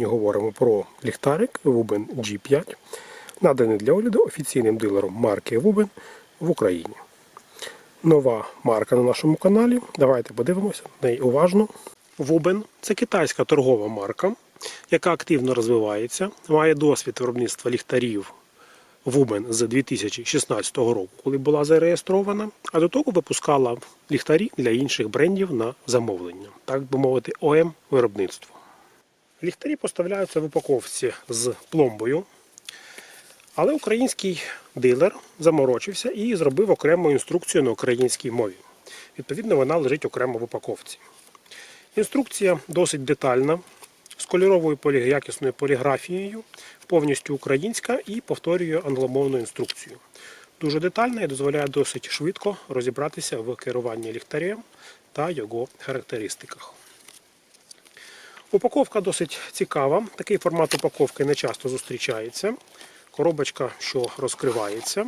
Сьогодні говоримо про ліхтарик Вубен G5, наданий для огляду офіційним дилером марки Вубен в Україні. Нова марка на нашому каналі. Давайте подивимося на неї уважно. Вубен це китайська торгова марка, яка активно розвивається, має досвід виробництва ліхтарів Вумен з 2016 року, коли була зареєстрована, а до того випускала ліхтарі для інших брендів на замовлення, так би мовити, ОМ виробництво. Ліхтарі поставляються в упаковці з пломбою, але український дилер заморочився і зробив окрему інструкцію на українській мові. Відповідно, вона лежить окремо в упаковці. Інструкція досить детальна, з кольоровою якісною поліграфією, повністю українська і повторює англомовну інструкцію. Дуже детальна і дозволяє досить швидко розібратися в керуванні ліхтарем та його характеристиках. Упаковка досить цікава. Такий формат упаковки не часто зустрічається. Коробочка, що розкривається.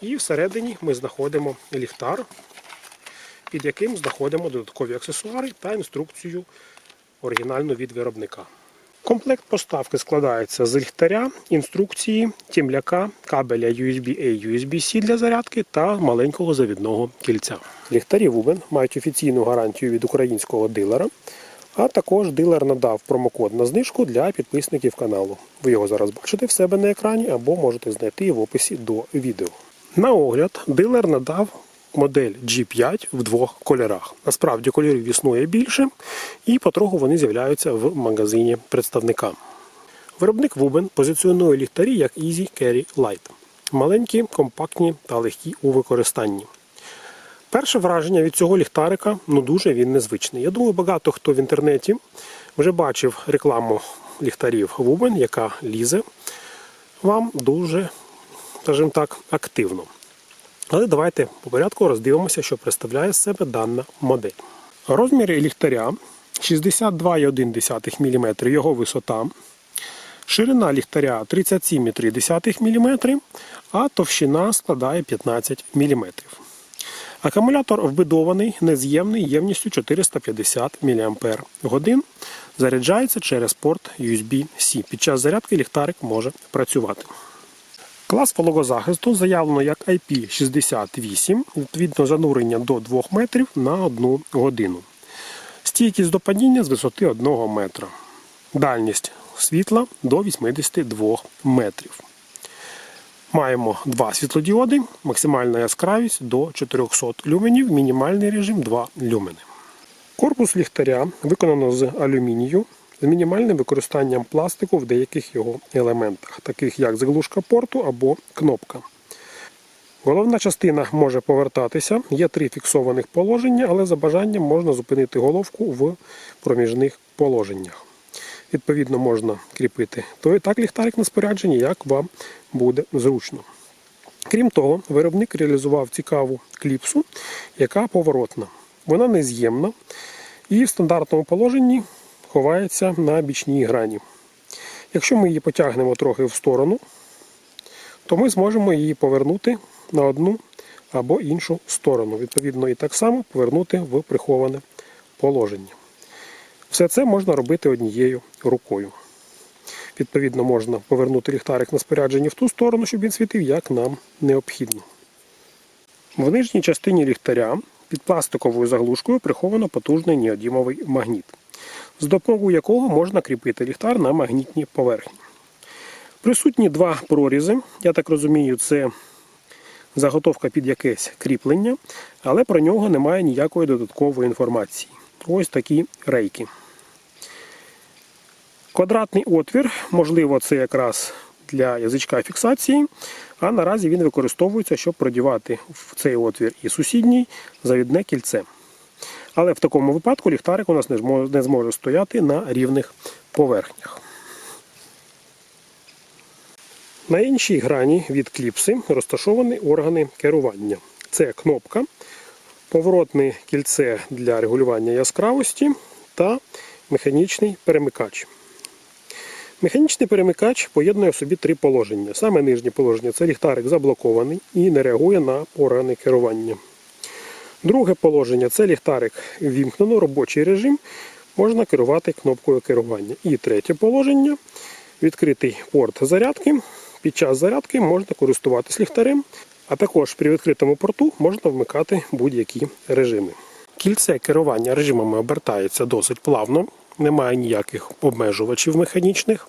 І всередині ми знаходимо ліхтар, під яким знаходимо додаткові аксесуари та інструкцію оригінальну від виробника. Комплект поставки складається з ліхтаря, інструкції, тімляка, кабеля USB-A, USB-C для зарядки та маленького завідного кільця. Ліхтарі Вубен мають офіційну гарантію від українського дилера, а також дилер надав промокод на знижку для підписників каналу. Ви його зараз бачите в себе на екрані або можете знайти в описі до відео. На огляд, дилер надав модель G5 в двох кольорах. Насправді кольорів існує більше, і потроху вони з'являються в магазині представника. Виробник Вубен позиціонує ліхтарі як Easy Carry Light. Маленькі, компактні та легкі у використанні. Перше враження від цього ліхтарика ну дуже він незвичний. Я думаю, багато хто в інтернеті вже бачив рекламу ліхтарів Вубен, яка лізе вам дуже, скажімо так, активно. Але давайте по порядку роздивимося, що представляє з себе дана модель. Розміри ліхтаря 62,1 мм його висота. Ширина ліхтаря 37,3 мм, а товщина складає 15 мм. Акумулятор вбудований, нез'ємний ємністю 450 мАч. Заряджається через порт USB-C. Під час зарядки ліхтарик може працювати. Клас вологозахисту заявлено як IP68, відповідно занурення до 2 метрів на 1 годину. Стійкість до падіння з висоти 1 метра. Дальність світла до 82 метрів. Маємо два світлодіоди, максимальна яскравість до 400 люменів, мінімальний режим 2 люмени. Корпус ліхтаря виконано з алюмінію з мінімальним використанням пластику в деяких його елементах, таких як заглушка порту або кнопка. Головна частина може повертатися, є три фіксованих положення, але за бажанням можна зупинити головку в проміжних положеннях. Відповідно, можна кріпити той так ліхтарик на спорядженні, як вам буде зручно. Крім того, виробник реалізував цікаву кліпсу, яка поворотна. Вона нез'ємна і в стандартному положенні ховається на бічній грані. Якщо ми її потягнемо трохи в сторону, то ми зможемо її повернути на одну або іншу сторону. Відповідно, і так само повернути в приховане положення. Все це можна робити однією рукою. Відповідно, можна повернути ліхтарик на спорядженні в ту сторону, щоб він світив, як нам необхідно. В нижній частині ліхтаря під пластиковою заглушкою приховано потужний неодімовий магніт, з допомогою якого можна кріпити ліхтар на магнітній поверхні. Присутні два прорізи. Я так розумію, це заготовка під якесь кріплення, але про нього немає ніякої додаткової інформації. Ось такі рейки. Квадратний отвір, можливо, це якраз для язичка фіксації, а наразі він використовується, щоб продівати в цей отвір і сусідній завідне кільце. Але в такому випадку ліхтарик у нас не зможе, стояти на рівних поверхнях. На іншій грані від кліпси розташовані органи керування. Це кнопка, поворотне кільце для регулювання яскравості та механічний перемикач. Механічний перемикач поєднує в собі три положення. Саме нижнє положення це ліхтарик заблокований і не реагує на органи керування. Друге положення це ліхтарик вімкнено, робочий режим. можна керувати кнопкою керування. І третє положення відкритий порт зарядки. Під час зарядки можна користуватись ліхтарем, а також при відкритому порту можна вмикати будь-які режими. Кільце керування режимами обертається досить плавно, немає ніяких обмежувачів механічних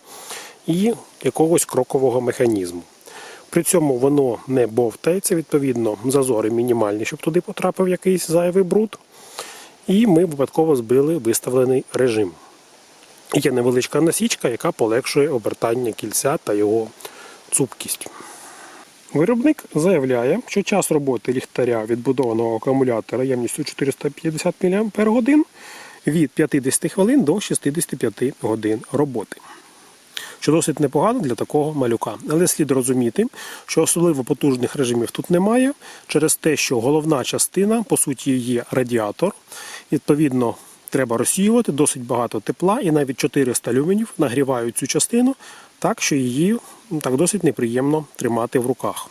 і якогось крокового механізму. При цьому воно не бовтається, відповідно, зазори мінімальні, щоб туди потрапив якийсь зайвий бруд. І ми випадково збили виставлений режим. Є невеличка насічка, яка полегшує обертання кільця та його цупкість. Виробник заявляє, що час роботи ліхтаря відбудованого акумулятора ємністю 450 мАч від 50 хвилин до 65 годин роботи. Що досить непогано для такого малюка. Але слід розуміти, що особливо потужних режимів тут немає, через те, що головна частина, по суті, є радіатор. Відповідно, треба розсіювати досить багато тепла, і навіть 400 люменів нагрівають цю частину так, що її так досить неприємно тримати в руках.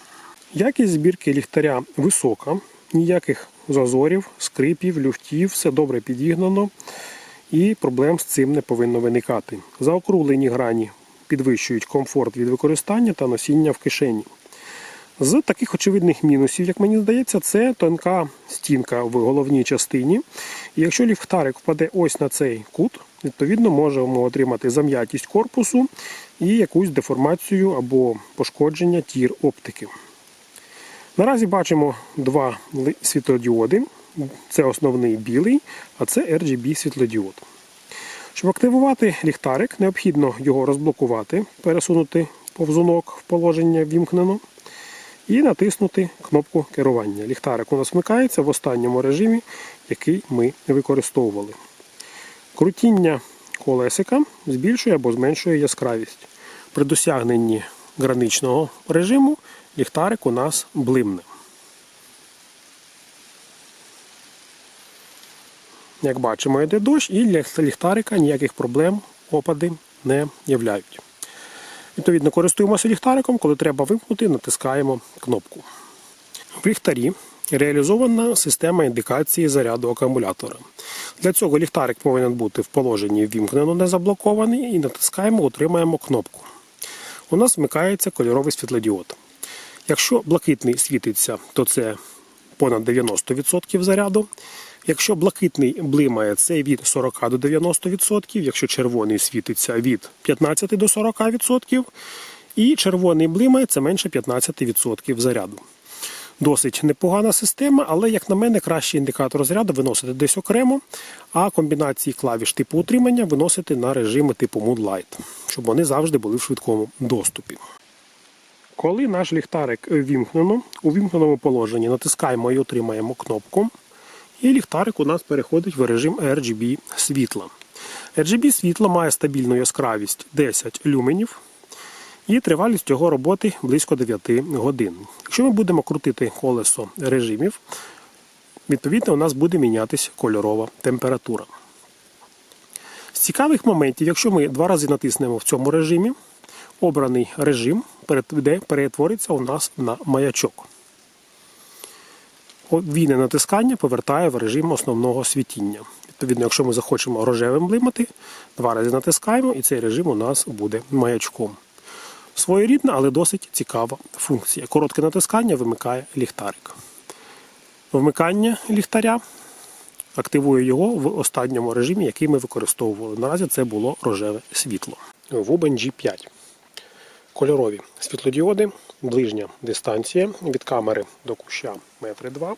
Якість збірки ліхтаря висока, ніяких зазорів, скрипів, люфтів, все добре підігнано і проблем з цим не повинно виникати. Заокруглені грані підвищують комфорт від використання та носіння в кишені. З таких очевидних мінусів, як мені здається, це тонка стінка в головній частині. І якщо ліхтарик впаде ось на цей кут, відповідно можемо отримати зам'ятість корпусу і якусь деформацію або пошкодження тір оптики. Наразі бачимо два світлодіоди. Це основний білий, а це RGB світлодіод. Щоб активувати ліхтарик, необхідно його розблокувати, пересунути повзунок в положення вімкнено і натиснути кнопку керування. Ліхтарик у нас вмикається в останньому режимі, який ми використовували. Крутіння колесика збільшує або зменшує яскравість. При досягненні граничного режиму ліхтарик у нас блимне. Як бачимо, йде дощ, і для ліхтарика ніяких проблем опади не являють. Відповідно, користуємося ліхтариком, коли треба вимкнути, натискаємо кнопку. В ліхтарі реалізована система індикації заряду акумулятора. Для цього ліхтарик повинен бути в положенні вімкнено, не заблокований, і натискаємо, утримаємо кнопку. У нас вмикається кольоровий світлодіод. Якщо блакитний світиться, то це понад 90% заряду. Якщо блакитний блимає, це від 40 до 90%, якщо червоний світиться від 15 до 40%, і червоний блимає це менше 15% заряду. Досить непогана система, але, як на мене, краще індикатор заряду виносити десь окремо, а комбінації клавіш типу утримання виносити на режими типу Moonlight, щоб вони завжди були в швидкому доступі. Коли наш ліхтарик вімкнено, у вімкненому положенні натискаємо і отримаємо кнопку, і ліхтарик у нас переходить в режим RGB світла. RGB світло має стабільну яскравість 10 люменів і тривалість його роботи близько 9 годин. Якщо ми будемо крутити колесо режимів, відповідно у нас буде мінятись кольорова температура. З цікавих моментів, якщо ми два рази натиснемо в цьому режимі, обраний режим перетве- перетвориться у нас на маячок. Вільне натискання повертає в режим основного світіння. Відповідно, якщо ми захочемо рожевим блимати, два рази натискаємо, і цей режим у нас буде маячком. Своєрідна, але досить цікава функція. Коротке натискання вимикає ліхтарик. Вмикання ліхтаря активує його в останньому режимі, який ми використовували. Наразі це було рожеве світло. Вубен G5. Кольорові світлодіоди, ближня дистанція від камери до куща 1,2 м.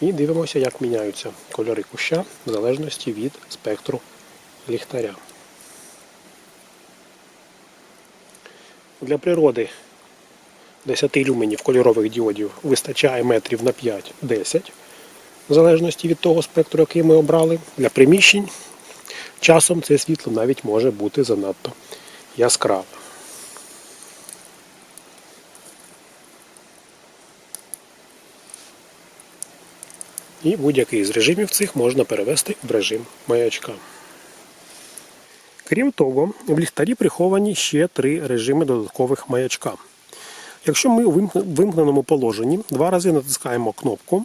І дивимося, як міняються кольори куща в залежності від спектру ліхтаря. Для природи 10 люменів кольорових діодів вистачає метрів на 5-10, в залежності від того спектру, який ми обрали. Для приміщень часом це світло навіть може бути занадто яскраве. І будь-який з режимів цих можна перевести в режим маячка. Крім того, в ліхтарі приховані ще три режими додаткових маячка. Якщо ми у вимкненому положенні два рази натискаємо кнопку,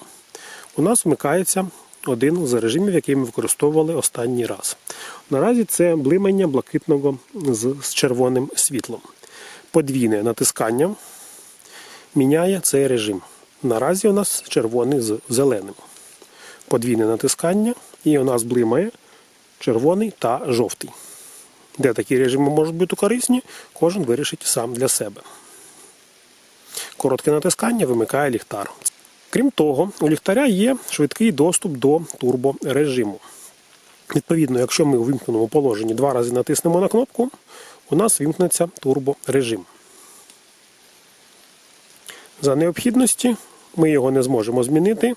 у нас вмикається один з режимів, який ми використовували останній раз. Наразі це блимання блакитного з, червоним світлом. Подвійне натискання міняє цей режим. Наразі у нас червоний з зеленим. Подвійне натискання, і у нас блимає червоний та жовтий. Де такі режими можуть бути корисні, кожен вирішить сам для себе. Коротке натискання вимикає ліхтар. Крім того, у ліхтаря є швидкий доступ до турборежиму. Відповідно, якщо ми у вимкненому положенні два рази натиснемо на кнопку, у нас вимкнеться турборежим. За необхідності ми його не зможемо змінити,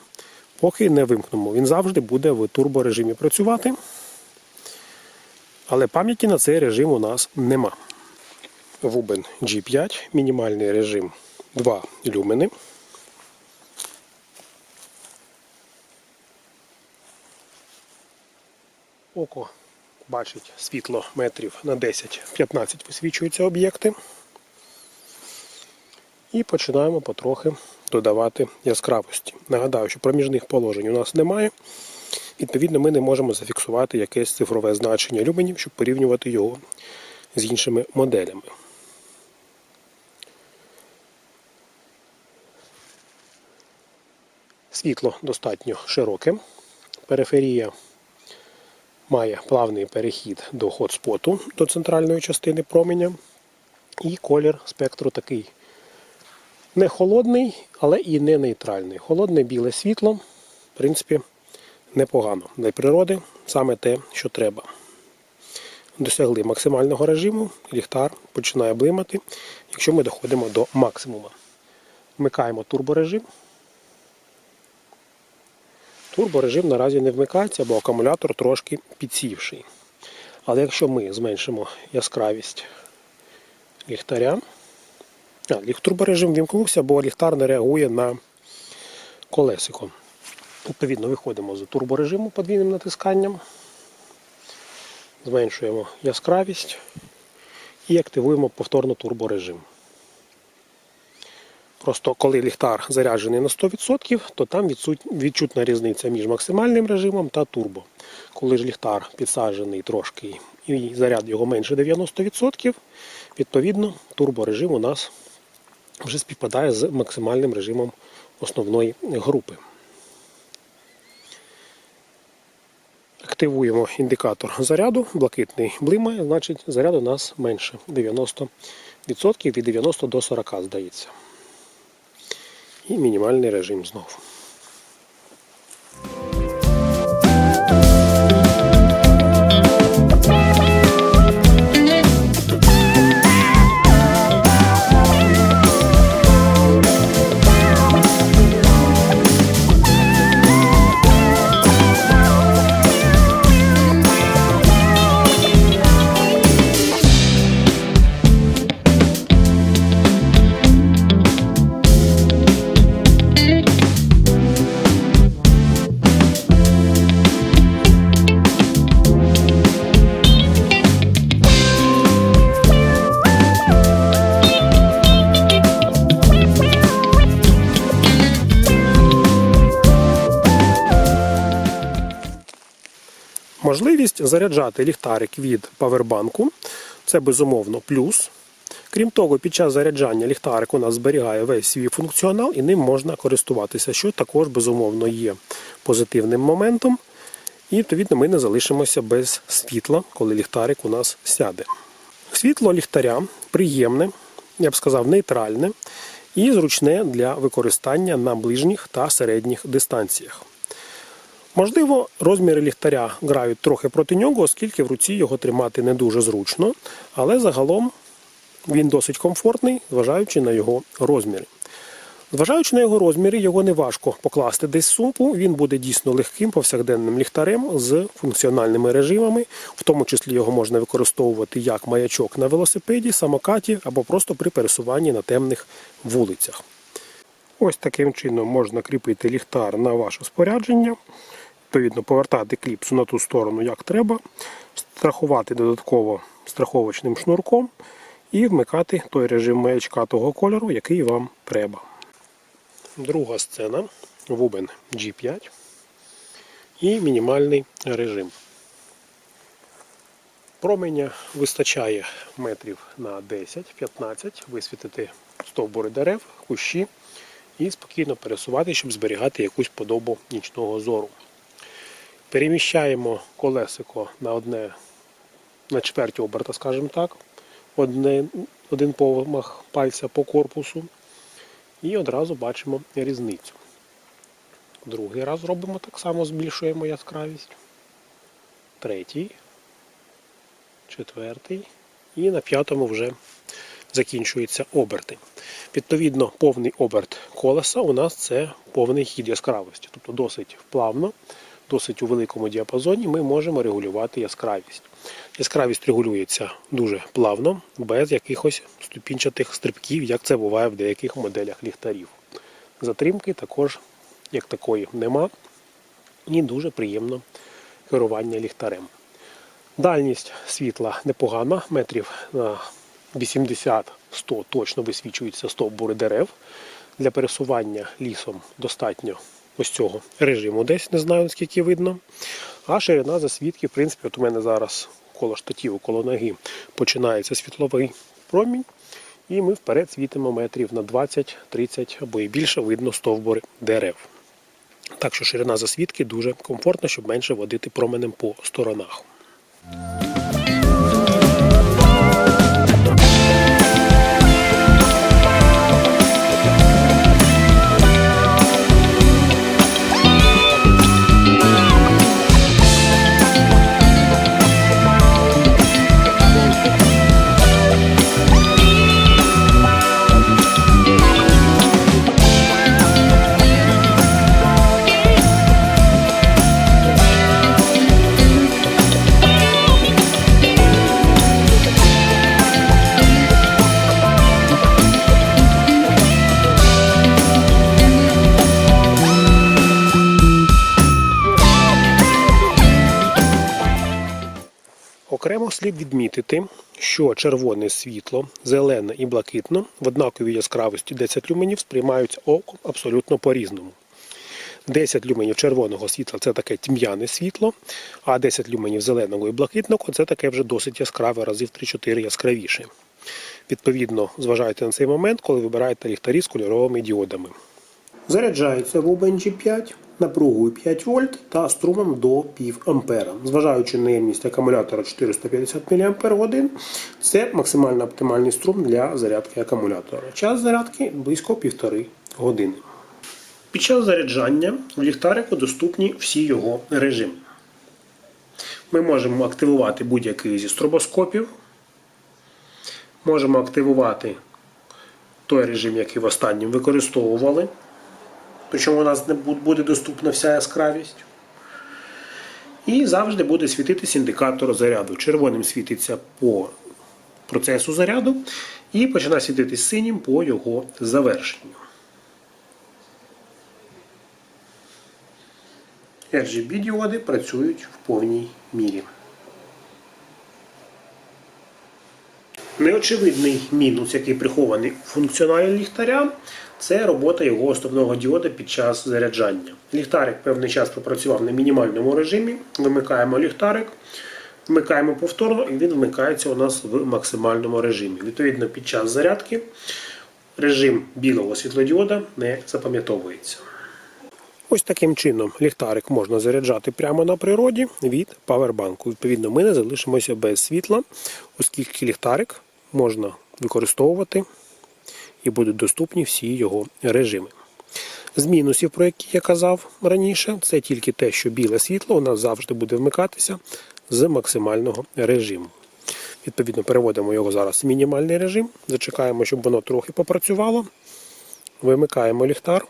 поки не вимкнемо. Він завжди буде в турборежимі працювати. Але пам'яті на цей режим у нас нема. Вубен G5, мінімальний режим 2 люмени. Око бачить світло метрів на 10-15 висвічуються об'єкти. І починаємо потрохи додавати яскравості. Нагадаю, що проміжних положень у нас немає. Відповідно, ми не можемо зафіксувати якесь цифрове значення люменів, щоб порівнювати його з іншими моделями. Світло достатньо широке. Периферія має плавний перехід до хотспоту, до центральної частини променя. І колір спектру такий не холодний, але і не нейтральний. Холодне біле світло, в принципі, непогано. Для природи саме те, що треба. Досягли максимального режиму, ліхтар починає блимати, якщо ми доходимо до максимуму. Вмикаємо турборежим. Турборежим наразі не вмикається, бо акумулятор трошки підсівший. Але якщо ми зменшимо яскравість ліхтаря, турборежим вімкнувся, бо ліхтар не реагує на колесико. Відповідно, виходимо з турборежиму подвійним натисканням, зменшуємо яскравість і активуємо повторно турборежим. Просто коли ліхтар заряджений на 100%, то там відчутна різниця між максимальним режимом та турбо. Коли ж ліхтар підсаджений трошки і заряд його менше 90%, відповідно турборежим у нас вже співпадає з максимальним режимом основної групи. Активуємо індикатор заряду, блакитний блимає, значить заряд у нас менше 90%, від 90 до 40, здається. І мінімальний режим знову. Можливість заряджати ліхтарик від павербанку це безумовно плюс. Крім того, під час заряджання ліхтарик у нас зберігає весь свій функціонал і ним можна користуватися, що також безумовно є позитивним моментом. І відповідно ми не залишимося без світла, коли ліхтарик у нас сяде. Світло ліхтаря приємне, я б сказав, нейтральне і зручне для використання на ближніх та середніх дистанціях. Можливо, розміри ліхтаря грають трохи проти нього, оскільки в руці його тримати не дуже зручно, але загалом він досить комфортний, зважаючи на його розміри. Зважаючи на його розміри, його не важко покласти десь в сумку. Він буде дійсно легким повсякденним ліхтарем з функціональними режимами, в тому числі його можна використовувати як маячок на велосипеді, самокаті або просто при пересуванні на темних вулицях. Ось таким чином можна кріпити ліхтар на ваше спорядження, відповідно повертати кліпсу на ту сторону, як треба, страхувати додатково страховочним шнурком і вмикати той режим маячка того кольору, який вам треба. Друга сцена Вубен G5. і мінімальний режим. Променя вистачає метрів на 10-15, висвітити стовбури дерев, кущі і спокійно пересувати, щоб зберігати якусь подобу нічного зору. Переміщаємо колесико на одне на чверть оберта, скажімо так, одне, один помах пальця по корпусу, і одразу бачимо різницю. Другий раз робимо так само, збільшуємо яскравість. Третій, четвертий. І на п'ятому вже закінчуються оберти. Відповідно, повний оберт колеса у нас це повний хід яскравості. Тобто досить плавно, досить у великому діапазоні ми можемо регулювати яскравість. Яскравість регулюється дуже плавно, без якихось ступінчатих стрибків, як це буває в деяких моделях ліхтарів. Затримки також, як такої, нема. І дуже приємно керування ліхтарем. Дальність світла непогана, метрів на 80-100 точно висвічуються стовбури дерев. Для пересування лісом достатньо ось цього режиму десь, не знаю наскільки видно. А ширина засвідки, в принципі, от у мене зараз коло штатіву, коло ноги починається світловий промінь. І ми вперед світимо метрів на 20-30 або і більше видно стовбури дерев. Так що ширина засвідки дуже комфортна, щоб менше водити променем по сторонах. Слід відмітити, що червоне світло, зелене і блакитно в однаковій яскравості 10 люменів сприймаються оком абсолютно по-різному. 10 люменів червоного світла це таке тьмяне світло, а 10 люменів зеленого і блакитного це таке вже досить яскраве, разів 3-4 яскравіше. Відповідно, зважайте на цей момент, коли вибираєте ліхтарі з кольоровими діодами. Заряджається в G5 напругою 5 вольт та струмом до пів ампера. Зважаючи на ємність акумулятора 450 мАч, це максимально оптимальний струм для зарядки акумулятора. Час зарядки близько 1,5 години. Під час заряджання в ліхтарику доступні всі його режими. Ми можемо активувати будь-який зі стробоскопів. Можемо активувати той режим, який в останнім використовували. Причому у нас не буде доступна вся яскравість. І завжди буде світитись індикатор заряду. Червоним світиться по процесу заряду і починає світитись синім по його завершенню. RGB діоди працюють в повній мірі. Неочевидний мінус, який прихований у функціоналі ліхтаря, це робота його основного діода під час заряджання. Ліхтарик певний час попрацював на мінімальному режимі. Вимикаємо ліхтарик, вмикаємо повторно, і він вмикається у нас в максимальному режимі. Відповідно, під час зарядки режим білого світлодіода не запам'ятовується. Ось таким чином ліхтарик можна заряджати прямо на природі від павербанку. Відповідно, ми не залишимося без світла, оскільки ліхтарик можна використовувати і будуть доступні всі його режими. З мінусів, про які я казав раніше, це тільки те, що біле світло у нас завжди буде вмикатися з максимального режиму. Відповідно, переводимо його зараз в мінімальний режим, зачекаємо, щоб воно трохи попрацювало. Вимикаємо ліхтар,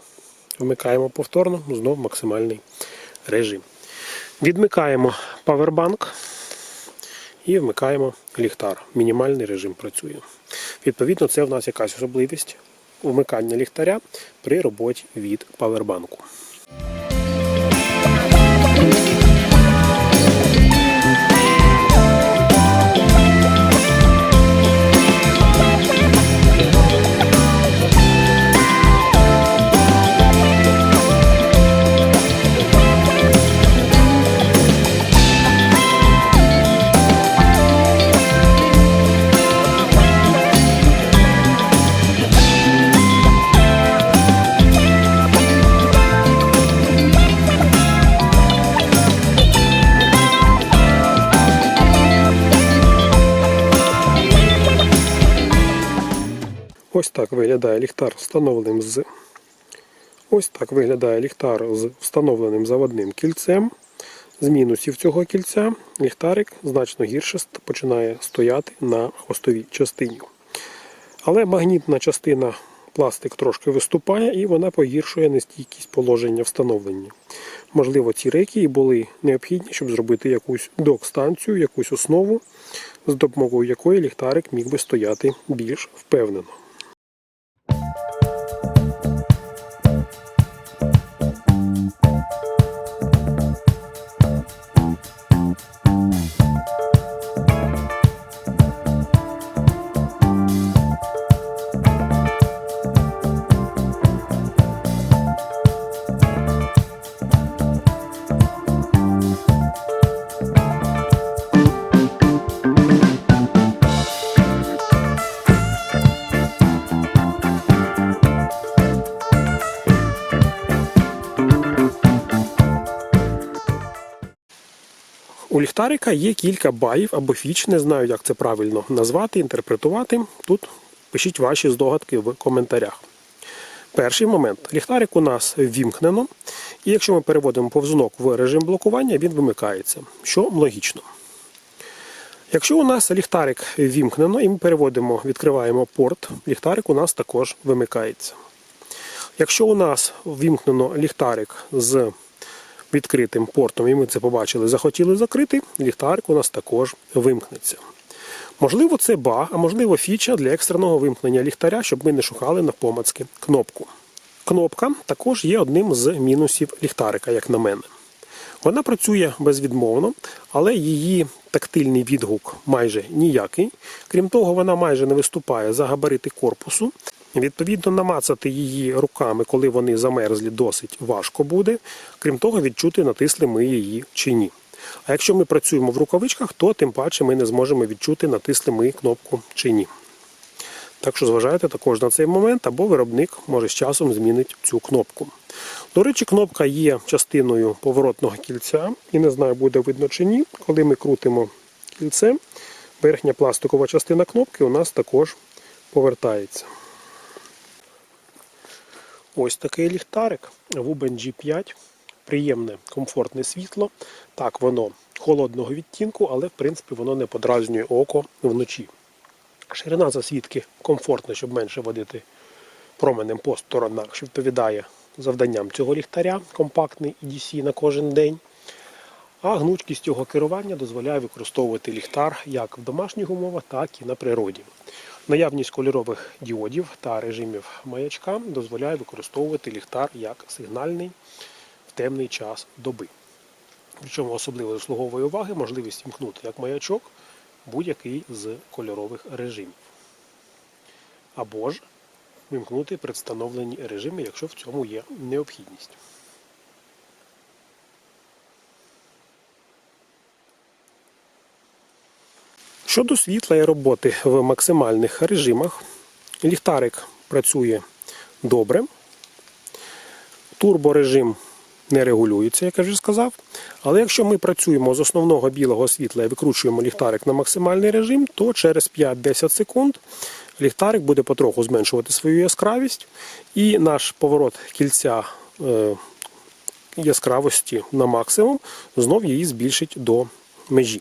вмикаємо повторно, знову максимальний режим. Відмикаємо павербанк і вмикаємо ліхтар. Мінімальний режим працює. Відповідно, це в нас якась особливість вмикання ліхтаря при роботі від павербанку. Так виглядає ліхтар встановленим з Ось так виглядає ліхтар з встановленим заводним кільцем. З мінусів цього кільця ліхтарик значно гірше починає стояти на хвостовій частині. Але магнітна частина пластик трошки виступає і вона погіршує нестійкість положення встановлення. Можливо, ці рейки і були необхідні, щоб зробити якусь док-станцію, якусь основу, з допомогою якої ліхтарик міг би стояти більш впевнено. Ліхтарика є кілька баїв або фіч, не знаю, як це правильно назвати, інтерпретувати. Тут пишіть ваші здогадки в коментарях. Перший момент. Ліхтарик у нас ввімкнено, і якщо ми переводимо повзунок в режим блокування, він вимикається, що логічно. Якщо у нас ліхтарик ввімкнено і ми переводимо, відкриваємо порт, ліхтарик у нас також вимикається. Якщо у нас ввімкнено ліхтарик з відкритим портом, і ми це побачили, захотіли закрити, ліхтарик у нас також вимкнеться. Можливо, це баг, а можливо фіча для екстреного вимкнення ліхтаря, щоб ми не шукали на навпомацьки кнопку. Кнопка також є одним з мінусів ліхтарика, як на мене. Вона працює безвідмовно, але її тактильний відгук майже ніякий. Крім того, вона майже не виступає за габарити корпусу. Відповідно, намацати її руками, коли вони замерзлі, досить важко буде. Крім того, відчути, натисли ми її чи ні. А якщо ми працюємо в рукавичках, то тим паче ми не зможемо відчути, натисли ми кнопку чи ні. Так що зважайте також на цей момент, або виробник може з часом змінить цю кнопку. До речі, кнопка є частиною поворотного кільця, і не знаю, буде видно чи ні. Коли ми крутимо кільце, верхня пластикова частина кнопки у нас також повертається. Ось такий ліхтарик Wuben G5. Приємне, комфортне світло. Так, воно холодного відтінку, але в принципі воно не подразнює око вночі. Ширина засвідки комфортна, щоб менше водити променем по сторонах, що відповідає завданням цього ліхтаря, компактний EDC на кожен день. А гнучкість його керування дозволяє використовувати ліхтар як в домашніх умовах, так і на природі. Наявність кольорових діодів та режимів маячка дозволяє використовувати ліхтар як сигнальний в темний час доби. Причому особливо заслуговує уваги можливість вмкнути як маячок будь-який з кольорових режимів. Або ж вимкнути предстановлені режими, якщо в цьому є необхідність. Щодо світла і роботи в максимальних режимах, ліхтарик працює добре. Турборежим не регулюється, як я вже сказав. Але якщо ми працюємо з основного білого світла і викручуємо ліхтарик на максимальний режим, то через 5-10 секунд ліхтарик буде потроху зменшувати свою яскравість, і наш поворот кільця е, яскравості на максимум знов її збільшить до межі.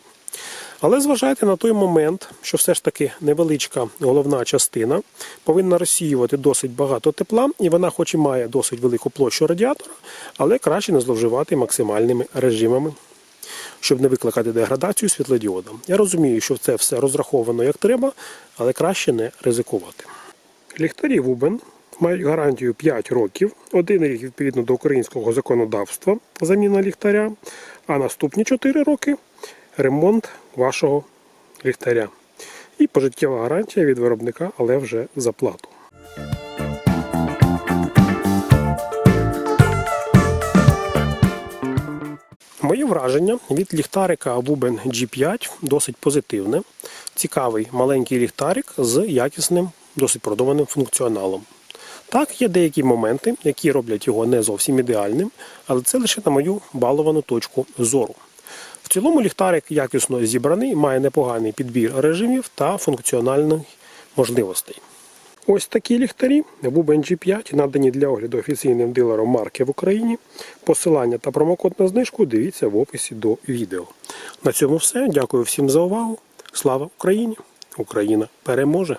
Але зважайте на той момент, що все ж таки невеличка головна частина повинна розсіювати досить багато тепла, і вона, хоч і має досить велику площу радіатора, але краще не зловживати максимальними режимами, щоб не викликати деградацію світлодіода. Я розумію, що це все розраховано як треба, але краще не ризикувати. Ліхтарі Вубен мають гарантію 5 років, один рік відповідно до українського законодавства заміна ліхтаря, а наступні 4 роки ремонт вашого ліхтаря. І пожиттєва гарантія від виробника, але вже за плату. Моє враження від ліхтарика Wuben G5 досить позитивне. Цікавий маленький ліхтарик з якісним, досить продуманим функціоналом. Так, є деякі моменти, які роблять його не зовсім ідеальним, але це лише на мою баловану точку зору. В цілому ліхтарик якісно зібраний, має непоганий підбір режимів та функціональних можливостей. Ось такі ліхтарі Wuben G5 надані для огляду офіційним дилером марки в Україні. Посилання та промокод на знижку дивіться в описі до відео. На цьому все. Дякую всім за увагу. Слава Україні! Україна переможе!